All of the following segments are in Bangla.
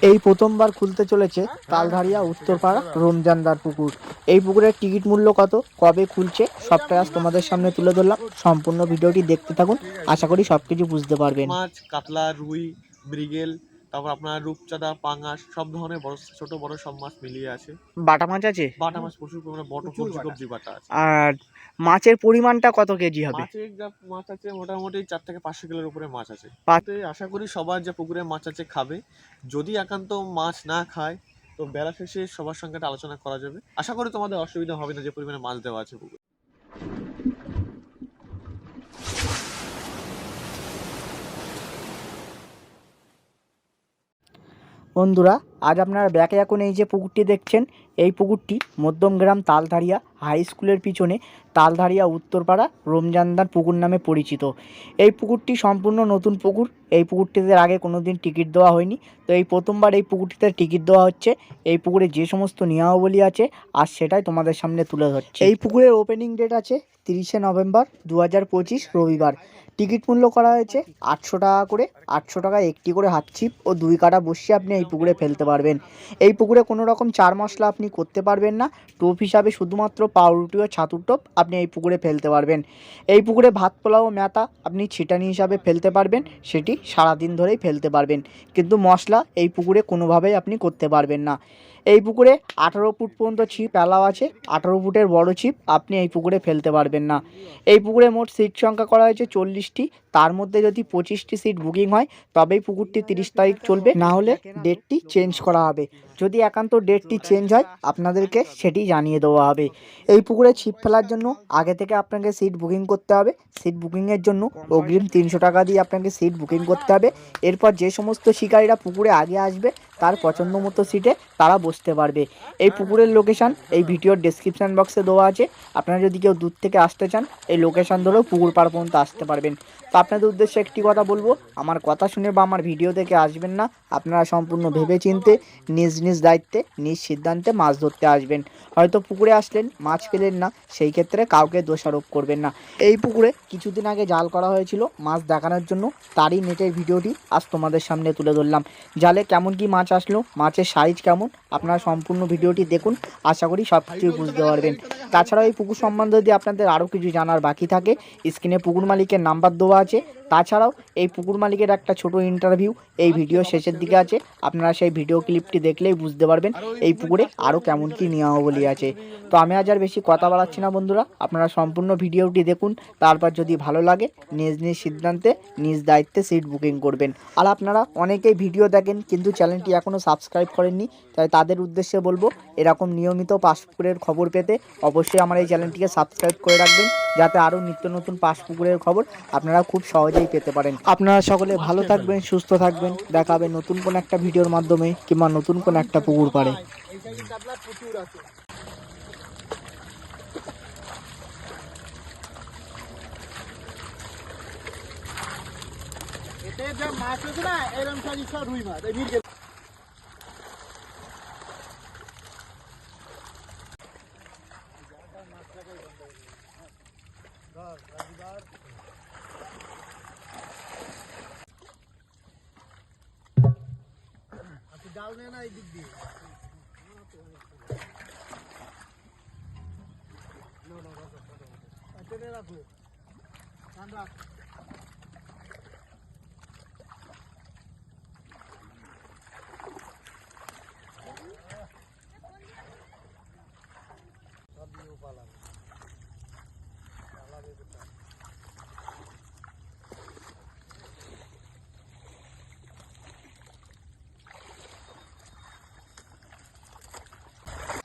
এই প্রথমবার খুলতে চলেছে তালধারিয়া, উত্তরপাড়া, রমজানদার পুকুর। এই পুকুরের টিকিট মূল্য কত? কবে খুলছে? সবটা আজ তোমাদের সামনে তুলে ধরলাম। সম্পূর্ণ ভিডিওটি দেখতে থাকুন। আশা করি সবকিছু বুঝতে পারবেন। মাছ, কাতলা, রুই, মৃগেল তারপর আপনার রূপচাঁদা পাঙাশ সব ধরনের বড় ছোট বড় সব মাছ মিলিয়ে আছে। বাটা মাছ আছে? বাটা মাছ প্রচুর পরিমাণে বড় কবজি কবজি বাটা। আছে। আর মাছের পরিমাণটা কত কেজি হবে? মাছের যা মাছ আছে মোটামুটি চার থেকে পাঁচশো কিলোর উপরে মাছ আছে। পা- তো আশা করি সবার যে পুকুরে মাছ আছে খাবে। যদি একান্ত মাছ না খায় তো বেলা শেষে সবার সঙ্গে একটা আলোচনা করা যাবে। আশা করি তোমাদের অসুবিধা হবে না যে পরিমাণে মাছ দেওয়া আছে পুকুরে। বন্ধুরা, আজ আপনারা ব্যাকে এখন এই যে পুকুরটি দেখছেন, এই পুকুরটি মধ্যমগ্রাম তালধারিয়া হাই স্কুলের পিছনে তালধারিয়া উত্তরপাড়া রমজানদার পুকুর নামে পরিচিত। এই পুকুরটি সম্পূর্ণ নতুন পুকুর। এই পুকুরটিতে আগে কোনো দিন টিকিট দেওয়া হয়নি। তো এই প্রথমবার এই পুকুরটিতে টিকিট দেওয়া হচ্ছে। এই পুকুরে যে সমস্ত নিয়মাবলী আছে আর সেটাই তোমাদের সামনে তুলে ধরছে। এই পুকুরের ওপেনিং ডেট আছে তিরিশে নভেম্বর দু হাজার পঁচিশ রবিবার। টিকিট মূল্য করা হয়েছে আটশো টাকা করে, আটশো টাকায় একটি করে হাত ছিপ ও দুই কাটা বসিয়ে আপনি এই পুকুরে ফেলতে পারবেন। এই পুকুরে কোনো রকম চার মশলা আপনি করতে পারবেন না। টোপ হিসাবে শুধুমাত্র পাউরুটি ও ছাতুর টোপ আপনি এই পুকুরে ফেলতে পারবেন। এই পুকুরে ভাত পোলাও ম্যাতা আপনি ছিটানি হিসাবে ফেলতে পারবেন, সেটি সারাদিন ধরেই ফেলতে পারবেন। কিন্তু মশলা এই পুকুরে কোনোভাবেই আপনি করতে পারবেন না। এই পুকুরে আঠারো ফুট পর্যন্ত ছিপ অ্যালাও আছে। আঠারো ফুটের বড় ছিপ আপনি এই পুকুরে ফেলতে পারবেন না। এই পুকুরে মোট সিট সংখ্যা করা হয়েছে চল্লিশটি। তার মধ্যে যদি পঁচিশটি সিট বুকিং হয়, তবেই পুকুরটি তিরিশ তারিখ চলবে। না হলে ডেটটি চেঞ্জ করা হবে। যদি একান্ত ডেটটি চেঞ্জ হয় আপনাদেরকে সেটি জানিয়ে দেওয়া হবে। এই পুকুরে ছিপ ফেলার জন্য আগে থেকে আপনাকে সিট বুকিং করতে হবে। সিট বুকিংয়ের জন্য অগ্রিম তিনশো টাকা দিয়ে আপনাকে সিট বুকিং করতে হবে। এরপর যে সমস্ত শিকারীরা পুকুরে আগে আসবে তার পছন্দ মতো সিটে তারা বসতে পারবে। এই পুকুরের লোকেশান এই ভিডিওর ডেসক্রিপশান বক্সে দেওয়া আছে। আপনারা যদি কেউ দূর থেকে আসতে চান এই লোকেশান ধরেও পুকুর পার পর্যন্ত আসতে পারবেন। তো আপনাদের উদ্দেশ্যে একটি কথা বলব আমার কথা শুনে বা আমার ভিডিও দেখে আসবেন না। আপনারা সম্পূর্ণ ভেবে চিনতে নিজ নিজ দায়িত্বে নিজ সিদ্ধান্তে মাছ ধরতে আসবেন। হয়তো পুকুরে আসলেন, মাছ পেলেন না, সেই ক্ষেত্রে কাউকে দোষারোপ করবেন না। এই পুকুরে কিছুদিন আগে জাল করা হয়েছিল, মাছ দেখানোর জন্য। তারই নেটের ভিডিওটি আজ তোমাদের সামনে তুলে ধরলাম। জালে কেমন কি মাছ আসলো, মাছের সাইজ কেমন, আপনারা সম্পূর্ণ ভিডিওটি দেখুন। আশা করি সব কিছুই বুঝতে পারবেন। তাছাড়াও এই পুকুর সম্বন্ধে যদি আপনাদের আরও কিছু জানার বাকি থাকে। স্ক্রিনে পুকুর মালিকের নাম্বার দেওয়া আছে। তাছাড়াও এই পুকুর মালিকের একটা ছোট ইন্টারভিউ এই ভিডিও শেষের দিকে আছে। আপনারা সেই ভিডিও ক্লিপটি দেখলেই বুঝতে পারবেন এই পুকুরে আরও কেমন কি নিয়মাবলী আছে। তো আমি আজ আর বেশি কথা বাড়াচ্ছি না বন্ধুরা। আপনারা সম্পূর্ণ ভিডিওটি দেখুন তারপর যদি ভালো লাগে নিজ নিজ সিদ্ধান্তে নিজ দায়িত্বে সিট বুকিং করবেন। আর আপনারা অনেকেই ভিডিও দেখেন কিন্তু চ্যানেলটি এখনও সাবস্ক্রাইব করেননি তাই তাদের উদ্দেশ্যে বলব এরকম নিয়মিত পাসপুকুরের খবর পেতে অবশ্যই আমার এই চ্যানেলটিকে সাবস্ক্রাইব করে রাখবেন যাতে আরও নিত্য নতুন পাসপুকুরের খবর আপনারা খুব সহজেই পেতে পারেন। আপনারা সকলে ভালো থাকবেন সুস্থ থাকবেন। দেখা হবে নতুন কোন একটা ভিডিওর মাধ্যমে কিংবা নতুন কোন একটা পুকুর পাড়ে। এতে যা মাছ আছে না এরকম সব রুই মাছ এই মির্গেল জাল নেয় না এই দিক দিয়ে। রাখো রাখ।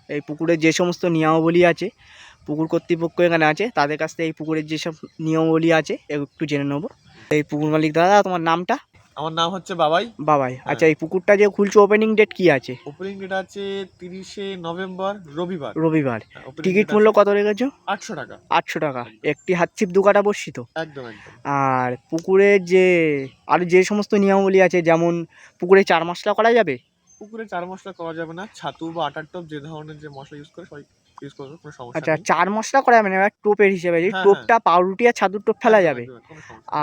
এই পুকুরের যে সমস্ত নিয়মাবলী আছে পুকুর কর্তৃপক্ষ এখানে আছে তাদের কাছ থেকে এই পুকুরের যেসব নিয়মাবলী আছে একটু জেনে নেব। এই পুকুর মালিক দাদা তোমার নামটা? আমার নাম হচ্ছে বাবাই। বাবাই। আচ্ছা এই পুকুরটা যে খুলছে ওপেনিং ডেট কি আছে? ওপেনিং ডেট আছে তিরিশে নভেম্বর রবিবার। রবিবার। টিকিট মূল্য কত রেখেছো? আটশো টাকা। আটশো টাকা। একটি হাতছিপ দু কাটা বসছি তো একদম একদম। আর পুকুরের যে আর যে সমস্ত নিয়মাবলী আছে যেমন পুকুরে চার মশলা করা যাবে পুকুরে চার মশলা করা যাবে না। ছাতু বা আটার টপ যে ধরনের যে মশলা ইউজ করে সবাই ইউজ করবে কোনো সমস্যা আচ্ছা চার মশলা করা যাবে না এবার টোপের হিসেবে যে হ্যাঁ, টোপটা পাউরুটি আর ছাতুর টোপ ফেলা যাবে।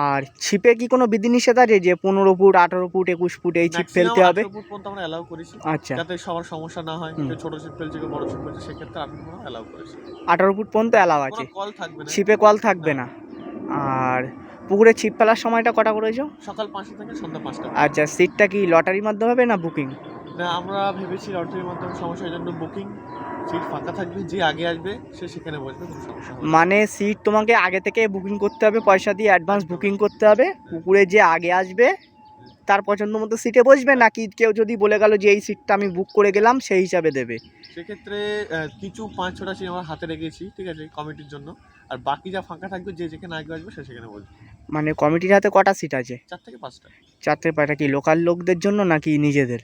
আর ছিপে কি কোনো বিধিনিষেধ আছে যে পনেরো ফুট আঠারো ফুট একুশ ফুট এই ছিপ ফেলতে হবে? ফুট পর্যন্ত আমরা অ্যালাউ করেছি। আচ্ছা। যাতে সবার সমস্যা না হয়। কেউ ছোট ছিপ ফেলছে কেউ বড় ছিপ ফেলছে সেক্ষেত্রে কোনো অ্যালাউ করেছি। আঠারো ফুট পর্যন্ত অ্যালাউ আছে। কল থাকবে না। ছিপে কল থাকবে না। আর পুকুরে ছিপ ফেলার সময়টা কটা করেছ? সকাল পাঁচটা থেকে সন্ধ্যা পাঁচটা আচ্ছা সিটটা কি লটারির মাধ্যমে হবে না বুকিং না আমরা ভেবেছি লটারির মাধ্যমে সমস্যার জন্য বুকিং সিট ফাঁকা থাকবে যে আগে আসবে সে সেখানে বসবে কোনো সমস্যা হবে না। মানে সিট তোমাকে আগে থেকে বুকিং করতে হবে পয়সা দিয়ে অ্যাডভান্স বুকিং করতে হবে পুকুরে যে আগে আসবে তার পছন্দ মতো সিটে বসবে নাকি কেউ যদি বলে গেল যে এই সিটটা আমি বুক করে গেলাম সেই হিসাবে দেবে? সেক্ষেত্রে আহ, কিছু পাঁচ ছটা সিট আমার হাতে রেখেছি ঠিক আছে কমিটির জন্য। আর বাকি যা ফাঁকা থাকবে যে যেখানে আগে আসবে সে সেখানে বসবে। মানে কমিটির হাতে কটা সিট আছে? চার থেকে পাঁচটা। কি লোকাল লোকদের জন্য নাকি নিজেদের?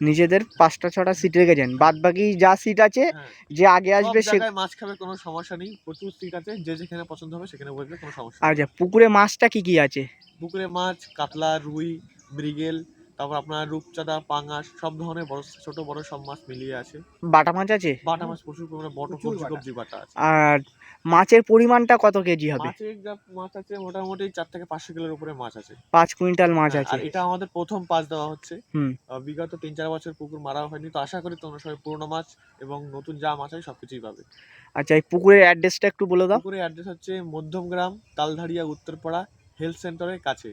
নিজেদের পাঁচটা ছটা সিট রেখেছেন বাদ বাকি যা সিট আছে হ্যাঁ। যে আগে আসবে সব সে মাছ খাবে কোনো সমস্যা নেই। প্রচুর সিট আছে যে যেখানে পছন্দ হবে সেখানে বসবে কোনো সমস্যা আচ্ছা পুকুরে মাছটা কি কি আছে? পুকুরে মাছ কাতলা রুই মৃগেল তারপর আপনার রূপচাঁদা পাঙাশ সব ধরনের বড় ছোট বড় সব মাছ মিলিয়ে আছে। বাটা মাছ আছে? বাটা মাছ প্রচুর পরিমাণে বড় প্রচুর কবজি বাটা। কবজি বাটা আছে। আর মাছের পরিমাণটা কত কেজি হবে? মাছের যা মাছ আছে মোটামুটি চার থেকে পাঁচশো কিলোর উপরে মাছ আছে। পাঁচ কুইন্টাল মাছ হ্যাঁ, আছে। আর এটা আমাদের প্রথম পাঁচ দেওয়া হচ্ছে। বিগত তিন চার বছর পুকুর মারা হয়নি তো আশা করি তোমরা সবাই পুরোনো মাছ এবং নতুন যা মাছ আছে সবকিছুই পাবে। আচ্ছা এই পুকুরের অ্যাড্রেসটা একটু বলে দাও। পুকুরের অ্যাড্রেস হচ্ছে মধ্যমগ্রাম তালধারিয়া উত্তরপাড়া হেলথ সেন্টারের কাছে।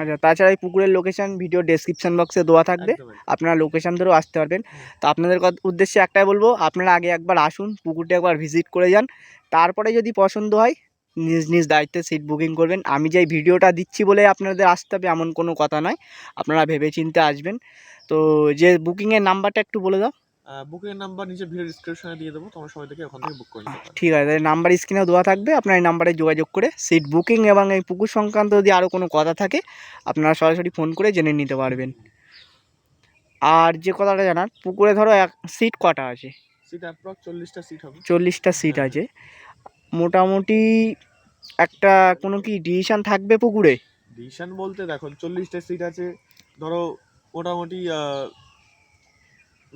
আচ্ছা তাছাড়া এই পুকুরের লোকেশন ভিডিও ডেসক্রিপশন বক্সে দেওয়া থাকবে। আপনারা লোকেশন ধরেও আসতে পারবেন। তো আপনাদের উদ্দেশ্যে একটাই বলব আপনারা আগে একবার আসুন পুকুরটা একবার ভিজিট করে যান। তারপরে যদি পছন্দ হয় নিজ নিজ দায়িত্বে সিট বুকিং করবেন। আমি যে ভিডিওটা দিচ্ছি বলে আপনাদের আসতে হবে এমন কোনো কথা নয়। আপনারা ভেবে চিন্তে আসবেন। তো যে বুকিংয়ের নাম্বারটা একটু বলে দাও। বুকিং এর নাম্বার নিচে ভিডিও ডিসক্রিপশনে দিয়ে দেবো তোমরা সবাই থেকে ওখান থেকে বুক করে নিতে ঠিক আছে নাম্বার স্ক্রিনেও দেওয়া থাকবে আপনার এই নাম্বারে যোগাযোগ করে সিট বুকিং এবং এই পুকুর সংক্রান্ত যদি আরও কোনো কথা থাকে আপনারা সরাসরি ফোন করে জেনে নিতে পারবেন। আর যে কথাটা জানার পুকুরে ধরো এক সিট কটা আছে? সিট অ্যাপ্রক্স চল্লিশটা সিট হবে। চল্লিশটা সিট আছে। মোটামুটি একটা কোনো কি ডিসিশন থাকবে পুকুরে? ডিসিশন বলতে দেখো চল্লিশটা সিট আছে। ধরো মোটামুটি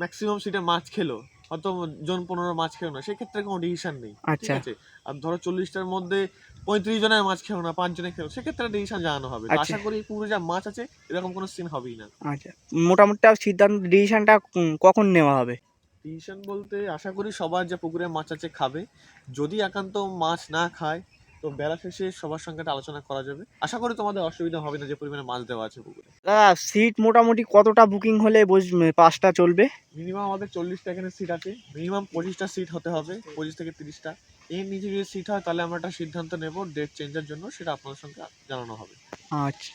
ম্যাক্সিমাম সিটে মাছ খেলো হয়তো জন পনেরো মাছ খেলো না সেক্ষেত্রে কোনো ডিসিশন নেই ঠিক আচ্ছা। আছে? আর ধরো চল্লিশটার মধ্যে পঁয়ত্রিশ জনের মাছ খেলো না পাঁচ জনে খেলো সেক্ষেত্রে ডিসিশন জানানো হবে। আচ্ছা। আশা করি পুরো যা মাছ আছে এরকম কোনো সিন হবেই না। আচ্ছা। মোটামুটি সিদ্ধান্ত ডিসিশনটা কখন নেওয়া হবে? ডিসিশন বলতে আশা করি সবার যে পুকুরে মাছ আছে খাবে। যদি একান্ত মাছ না খায় তো বেলা শেষে সবার সঙ্গে একটা আলোচনা করা যাবে। আশা করি তোমাদের অসুবিধা হবে না যে পরিমাণে মাছ দেওয়া আছে পুকুরে। দাদা সিট মোটামুটি কতটা বুকিং হলে পাঁচটা চলবে? মিনিমাম আমাদের চল্লিশটা এখানে সিট আছে। মিনিমাম পঁচিশটা সিট হতে হবে পঁচিশ থেকে তিরিশটা। এর নিচে যদি সিট হয় তাহলে আমরা একটা সিদ্ধান্ত নেব ডেট চেঞ্জের জন্য সেটা আপনাদের সঙ্গে জানানো হবে। আচ্ছা।